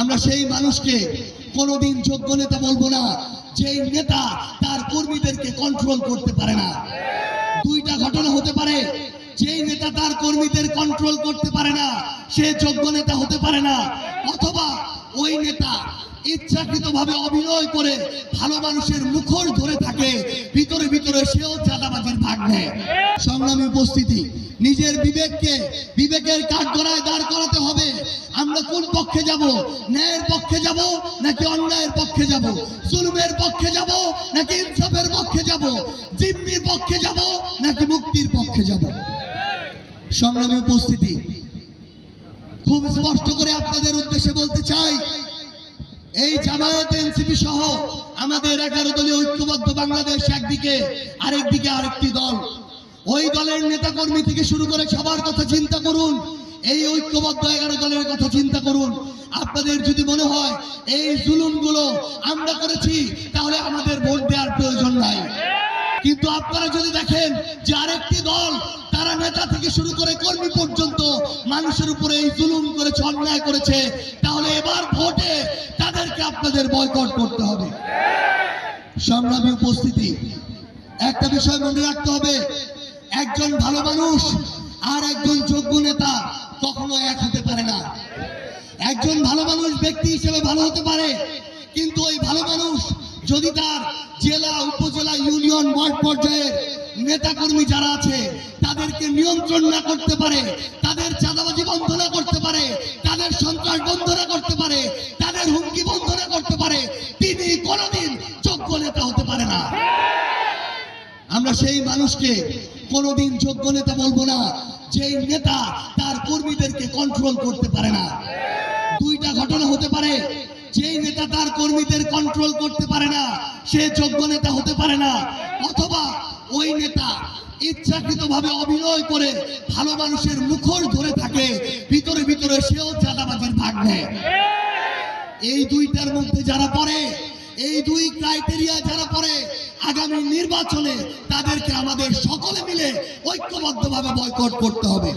আমরা সেই মানুষকে কোনোদিন যোগ্য নেতা বলব না, যেই নেতা তার কর্মীদেরকে কন্ট্রোল করতে পারে না। দুইটা ঘটনা হতে পারে, যেই নেতা তার কর্মীদের কন্ট্রোল করতে পারে না, সে যোগ্য নেতা হতে পারে না, অথবা ওই নেতা ইচ্ছাকৃতভাবে অভিনয় করে ভালো মানুষের মুখর ধরে থাকে, ভিতরে ভিতরে সেও চাঁদাবাজির ভাগ নেয়। সংগ্রামী উপস্থিতি, নিজের বিবেককে, বিবেকের কাঠগড়ায় দাঁড় করাতে হবে। আমরা কোন পক্ষে যাব? ন্যায়ের পক্ষে যাব নাকি অন্যায়ের পক্ষে যাব? জুলুমের পক্ষে যাব নাকি ইনসাফের পক্ষে যাব? জিম্মির পক্ষে যাব নাকি মুক্তির পক্ষে যাব? সংগ্রামী উপস্থিতি, খুব স্পষ্ট করে আপনাদের উদ্দেশ্যে বলতে চাই, এই জামায়াত এনসিপি সহ আমাদের এগারো দলীয় ঐক্যবদ্ধ বাংলাদেশ একদিকে, আরেকদিকে আরেকটি দল। ওই দলের নেতাকর্মী থেকে শুরু করে সবার কথা চিন্তা করুন। এই ঐক্যবদ্ধ এগারো দলের কথা চিন্তা করুন। আপনাদের যদি মনে হয় এই জুলুমগুলো আমরা করেছি, তাহলে আমাদের ভোট দেওয়ার প্রয়োজন নাই। কিন্তু আপনারা যদি দেখেন যে আরেকটি দল, তারা নেতা থেকে শুরু করে কর্মী পর্যন্ত মানুষের উপরে এই জুলুম করেছে, অন্যায় করেছে, তাহলে এবার ভোটে তাদেরকে আপনাদের বয়কট করতে হবে। সংগ্রামী উপস্থিতি, একটা বিষয় মনে রাখতে হবে। একজন ভালো মানুষ আর একজন যোগ্য নেতা কখনো এক হতে পারে না। একজন ভালো মানুষ ব্যক্তি হিসেবে ভালো হতে পারে, কিন্তু ওই ভালো মানুষ যদি তার জেলা, উপজেলা, ইউনিয়ন, ওয়ার্ড পর্যায়ের নেতাকর্মী যারা আছে, তাদেরকে নিয়ন্ত্রণ না করতে পারে, তাদের চাঁদাবাজি বন্ধ না করতে পারে, তাদের সন্ত্রাস বন্ধ না করতে পারে, তাদের হুমকি বন্ধ না করতে পারে, তিনি কোনোদিন যোগ্য নেতা হতে পারে না। আমরা সেই মানুষকে কোনোদিন যোগ্য নেতা বলব না, যেই নেতা তার কর্মীদেরকে কন্ট্রোল করতে পারে না। দুইটা ঘটনা হতে পারে, যেই নেতা তার কর্মীদের কন্ট্রোল করতে পারে না, সে যোগ্য নেতা হতে পারে না, অথবা ওই নেতা ইচ্ছাকৃতভাবে অভিনয় করে ভালো মানুষের মুখর ধরে থাকে, ভিতরে ভিতরে সেও চাঁদাবাজির ভাগ নেয়। এই দুইটার মধ্যে যারা পড়ে, এই দুই ক্রাইটেরিয়া যারা পড়ে, আগামী নির্বাচনে তাদেরকে আমাদের সকলে মিলে ঐক্যবদ্ধভাবে বয়কট করতে হবে।